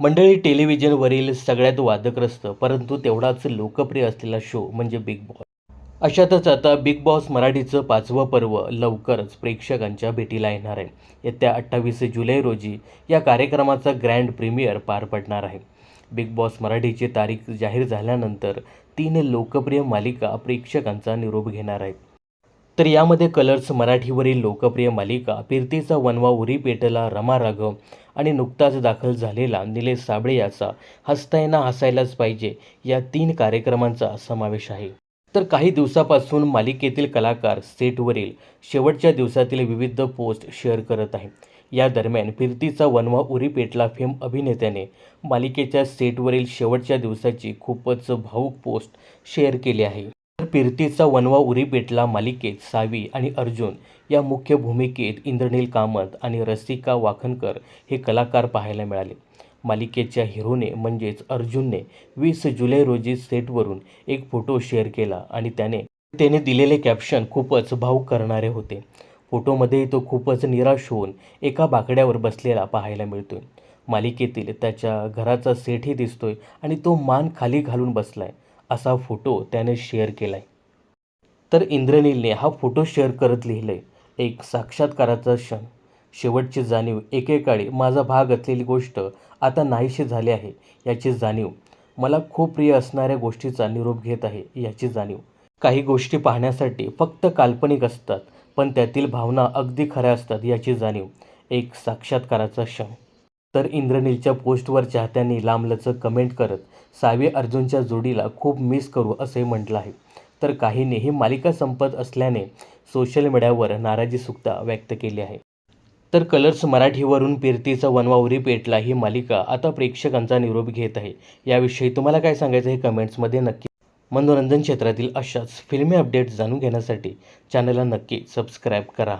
मंडळी टेलिव्हिजनवरील सगळ्यात वादग्रस्त परंतु तेवढाच लोकप्रिय असलेला शो म्हणजे बिग बॉस अशातच आता बिग बॉस मराठीचं पाचवं पर्व लवकरच प्रेक्षकांच्या भेटीला येणार आहे. येत्या अठ्ठावीस जुलै रोजी या कार्यक्रमाचा ग्रँड प्रीमियर पार पडणार आहे. बिग बॉस मराठीची तारीख जाहीर झाल्यानंतर तीन लोकप्रिय मालिका प्रेक्षकांचा निरोप घेणार आहेत. तर यामध्ये कलर्स मराठीवरील लोकप्रिय मालिका फिरतीचा वनवा उरी पेटला रमा राघव आणि नुकताच दाखल झालेला निलेश साबळे याचा हसताना हसायलाच पाहिजे या तीन कार्यक्रमांचा समावेश आहे. तर काही दिवसापासून मालिकेतील कलाकार सेटवरील शेवटच्या दिवसातील विविध पोस्ट शेअर करत आहे. या दरम्यान फिरतीचा वनवा उरी पेटला फेम अभिनेत्याने मालिकेच्या सेटवरील शेवटच्या दिवसाची खूपच भाऊक पोस्ट शेअर केली आहे. तर पिरतीचा वनवा उरी पेटला मालिकेत सावी आणि अर्जुन. या मुख्य भूमिकेत इंद्रनील कामत आणि रसिका वाखनकर हे कलाकार पाहायला मिळाले. मालिकेच्या हिरोने म्हणजेच अर्जुनने वीस जुलै रोजी सेटवरून एक फोटो शेअर केला आणि त्याने त्याने दिलेले कॅप्शन खूपच भावूक करणारे होते. फोटोमध्ये तो खूपच निराश होऊन एका बाकड्यावर बसलेला पाहायला मिळतोय. मालिकेतील त्याच्या घराचा सेटही दिसतोय आणि तो मान खाली घालून बसलाय. असा फोटो त्याने शेअर केला आहे तर इंद्रनीलने हा फोटो शेअर करत लिहिलंय. एक साक्षात्काराचा क्षण. शेवटची जाणीव एकेकाळी माझा भाग असलेली गोष्ट आता नाहीशी झाली आहे याची जाणीव. मला खूप प्रिय असणाऱ्या गोष्टीचा निरोप घेत आहे याची जाणीव. काही गोष्टी पाहण्यासाठी फक्त काल्पनिक असतात पण त्यातील भावना अगदी खऱ्या असतात याची जाणीव. एक साक्षात्काराचा क्षण. तर इंद्रनीलच्या पोस्टवर चाहत्यांनी लांबलचक कमेंट करत सावे अर्जुनच्या जोडीला खूप मिस करू असे म्हटलं आहे. तर काहींनी ही मालिका संपत असल्याने सोशल मीडियावर नाराजीसुद्धा व्यक्त केली आहे. तर कलर्स मराठीवरून पिरतीचा वनवावरी पेटला ही मालिका आता प्रेक्षकांचा निरोप घेत आहे. याविषयी तुम्हाला काय सांगायचं हे कमेंट्समध्ये नक्की मनोरंजन क्षेत्रातील अशाच फिल्मी अपडेट्स जाणून घेण्यासाठी चॅनलला नक्की सबस्क्राईब करा.